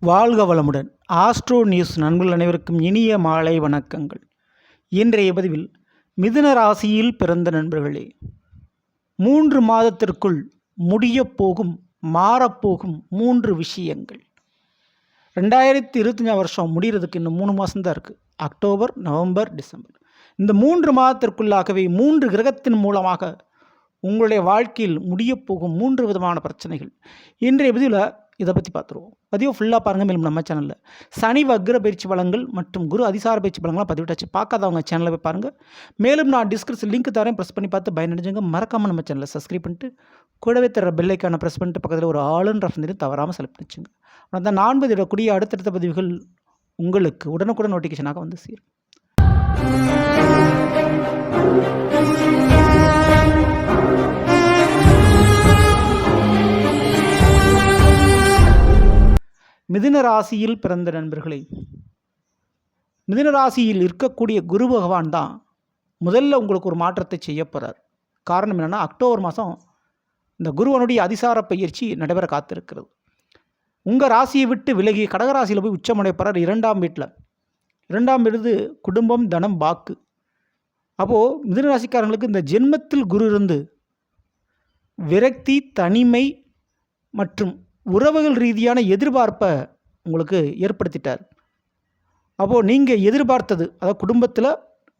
வாழ்க வளமுடன். Astro news நண்பர்கள் அனைவருக்கும் இனிய மாலை வணக்கங்கள். இன்றைய பதிவில் மிதுன ராசியில் பிறந்த நண்பர்களே மூன்று மாதத்திற்குள் முடியப்போகும் மாறப்போகும் மூன்று விஷயங்கள். ரெண்டாயிரத்தி இருபத்தஞ்சாம் வருஷம் முடிகிறதுக்கு இன்னும் மூணு மாதம்தான் இருக்குது அக்டோபர் நவம்பர் டிசம்பர். இந்த மூன்று மாதத்திற்குள்ளாகவே மூன்று கிரகத்தின் மூலமாக உங்களுடைய வாழ்க்கையில் முடியப் போகும் மூன்று விதமான பிரச்சனைகள். இன்றைய பதிவில் இதை பற்றி பார்த்துருவோம். பதிவு ஃபுல்லாக பாருங்கள் மேலும் நம்ம சேனலில் சனி வக்ர பயிற்சி பலங்கள் மற்றும் குரு அதிசார பயிற்சி பலங்கள்லாம் பதிவிட்டாச்சு. பார்க்காதவங்க சேனலில் போய் பாருங்கள் மேலும் நான் டிஸ்கிரிப்ஷன் லிங்க் தரேன். ப்ரெஸ் பண்ணி பார்த்து பயனடைஞ்சுங்க. மறக்காமல் நம்ம சேனலை சப்ஸ்கிரைப் பண்ணிட்டு கூடவே தர பெல்லைக்கான ப்ரெஸ் பண்ணிட்டு பக்கத்தில் ஒரு ஆளுன்ற ஆப்ஷன் தவறாமல் செலக்ட் பண்ணிச்சுங்க. அந்த நான் பதிவிடக்கூடிய அடுத்தடுத்த பதிவுகள் உங்களுக்கு உடனுக்குடன் நோட்டிஃபிகேஷனாக வந்து சேரும். மிதுன ராசியில் பிறந்த நண்பர்களே மிதுன ராசியில் இருக்கக்கூடிய குரு பகவான் தான் முதல்ல உங்களுக்கு ஒரு மாற்றத்தை செய்ய போகிறார் காரணம் என்னென்னா அக்டோபர் மாதம் இந்த குருவனுடைய அதிசார பயிற்சி நடைபெற காத்திருக்கிறது. உங்கள் ராசியை விட்டு விலகி கடகராசியில் போய் உச்சமடைப்படுறார் இரண்டாம் வீட்டில் இரண்டாம் விருது குடும்பம் தனம் வாக்கு. அப்போது மிதுன ராசிக்காரங்களுக்கு இந்த ஜென்மத்தில் குரு இருந்து விரக்தி தனிமை மற்றும் உறவுகள் ரீதியான எதிர்பார்ப்பை உங்களுக்கு ஏற்படுத்திட்டார். அப்போது நீங்கள் எதிர்பார்த்தது அதாவது குடும்பத்தில்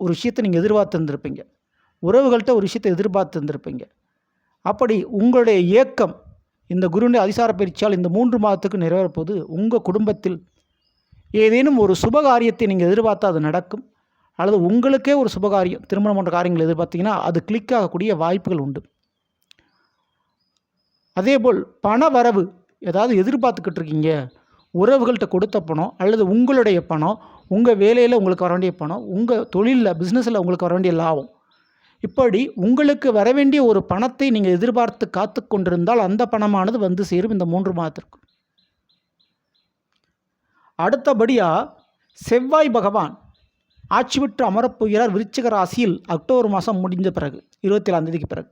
ஒரு விஷயத்தை நீங்கள் எதிர்பார்த்து இருந்திருப்பீங்க உறவுகள்கிட்ட ஒரு விஷயத்தை எதிர்பார்த்துருந்துருப்பீங்க. அப்படி உங்களுடைய ஏக்கம் இந்த குருடைய அதிசார பயிற்சியால் இந்த மூன்று மாதத்துக்கு நிறைவேறப்போது உங்கள் குடும்பத்தில் ஏதேனும் ஒரு சுபகாரியத்தை நீங்கள் எதிர்பார்த்தா அது நடக்கும் அல்லது உங்களுக்கே ஒரு சுபகாரியம் திருமணம் போன்ற காரியங்கள் எதிர்பார்த்தீங்கன்னா அது கிளிக் ஆகக்கூடிய வாய்ப்புகள் உண்டு. அதேபோல் பண வரவு ஏதாவது எதிர்பார்த்துக்கிட்டு இருக்கீங்க உறவுகள்கிட்ட கொடுத்த பணம் அல்லது உங்களுடைய பணம் உங்கள் வேலையில் உங்களுக்கு வர வேண்டிய பணம் உங்கள் தொழிலில் பிஸ்னஸில் உங்களுக்கு வர வேண்டிய லாபம். இப்படி உங்களுக்கு வர வேண்டிய ஒரு பணத்தை நீங்கள் எதிர்பார்த்து காத்து கொண்டிருந்தால் அந்த பணமானது வந்து சேரும் இந்த மூன்று மாதத்திற்கு அடுத்தபடியாக செவ்வாய் பகவான் ஆட்சி விட்டு அமரப்போகிறார் விருச்சிக ராசியில் அக்டோபர் மாதம் முடிஞ்ச பிறகு இருபத்தி ஏழாம் தேதிக்கு பிறகு.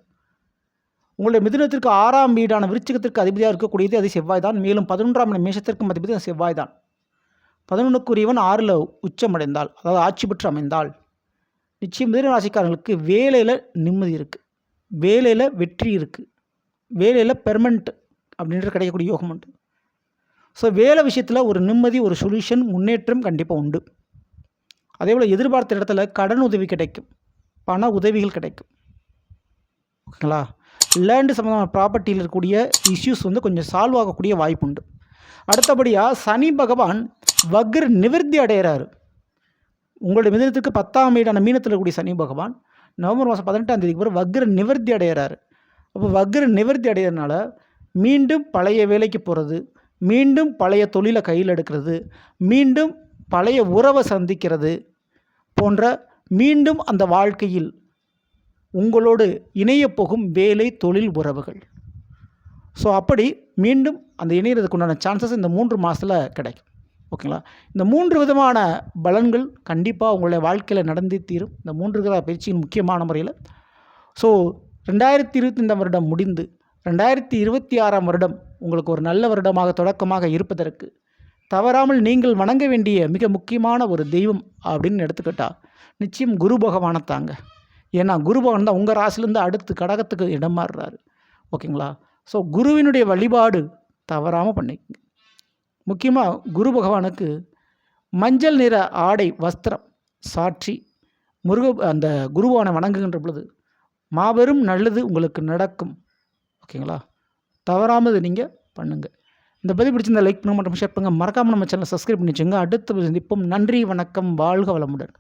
உங்களுடைய மிதுனத்திற்கு ஆறாம் வீடான விருச்சிகத்திற்கு அதிபதியாக இருக்கக்கூடியது அது செவ்வாய் தான் மேலும் பதினொன்றாம் இடம் மேஷத்திற்கும் அதிபதி செவ்வாய் தான் பதினொன்றுக்குரியவன் ஆறில் உச்சமடைந்தால் அதாவது ஆட்சி பெற்று அமைந்தால் நிச்சயம் மிதனராசிக்காரங்களுக்கு வேலையில் நிம்மதி இருக்குது வேலையில் வெற்றி இருக்குது வேலையில் பெர்மனண்ட் அப்படின்ற கிடைக்கக்கூடிய யோகம் உண்டு. ஸோ வேலை விஷயத்தில் ஒரு நிம்மதி ஒரு சொல்யூஷன் முன்னேற்றம் கண்டிப்பாக உண்டு. அதே போல் எதிர்பார்த்த இடத்துல கடன் உதவி கிடைக்கும். பண உதவிகள் கிடைக்கும். ஓகேங்களா? லேண்டு சம்மந்தமான ப்ராப்பர்ட்டியில் இருக்கக்கூடிய இஷ்யூஸ் வந்து கொஞ்சம் சால்வ் ஆகக்கூடிய வாய்ப்பு உண்டு அடுத்தபடியாக சனி பகவான் வக்ர நிவர்த்தி அடைகிறாரு உங்களுடைய மிதனத்துக்கு பத்தாம் வீடான மீனத்தில் இருக்கக்கூடிய சனி பகவான் நவம்பர் மாதம் பதினெட்டாம் தேதிக்கு பிறகு வக்ர நிவர்த்தி அடைகிறாரு அப்போ வக்ர நிவர்த்தி அடைகிறதுனால மீண்டும் பழைய வேலைக்கு போகிறது மீண்டும் பழைய தொழிலை கையில் எடுக்கிறது மீண்டும் பழைய உறவை சந்திக்கிறது போன்ற மீண்டும் அந்த வாழ்க்கையில் உங்களோடு இணையப் போகும் வேலை தொழில் உறவுகள். ஸோ அப்படி மீண்டும் அந்த இணையறதுக்கு உண்டான சான்சஸ் இந்த மூன்று மாதத்தில் கிடைக்கும். ஓகேங்களா இந்த மூன்று விதமான பலன்கள் கண்டிப்பாக உங்களுடைய வாழ்க்கையில் நடந்தே தீரும். இந்த மூன்று கிரக பயிற்சியின் முக்கியமான முறையில். ஸோ ரெண்டாயிரத்தி இருபத்தைந்தாம் வருடம் முடிந்து ரெண்டாயிரத்தி இருபத்தி ஆறாம் வருடம் உங்களுக்கு ஒரு நல்ல வருடமாக தொடக்கமாக இருப்பதற்கு தவறாமல் நீங்கள் வணங்க வேண்டிய மிக முக்கியமான ஒரு தெய்வம் அப்படின்னு எடுத்துக்கிட்டால் நிச்சயம் குரு பகவானை தாங்க. ஏன்னா குரு பகவான் தான் உங்கள் ராசிலேருந்து அடுத்து கடகத்துக்கு இடம் மாறுறாரு ஓகேங்களா? ஸோ குருவினுடைய வழிபாடு தவறாமல் பண்ணிக்கங்க. முக்கியமாக குரு பகவானுக்கு மஞ்சள் நிற ஆடை வஸ்திரம் சாட்சி முருக அந்த குருவானை வணங்குகின்ற பொழுது மாபெரும் நல்லது உங்களுக்கு நடக்கும். ஓகேங்களா? தவறாமல் நீங்கள் பண்ணுங்கள் இந்த பதிவு பிடிச்சிருந்த லைக் பண்ணுங்க மற்றும் ஷேர் பண்ணுங்கள் மறக்காமல் நம்ம சேனலை சப்ஸ்கிரைப் பண்ணி வச்சுங்க அடுத்த சந்திப்போம். நன்றி வணக்கம் வாழ்க வளமுடன்.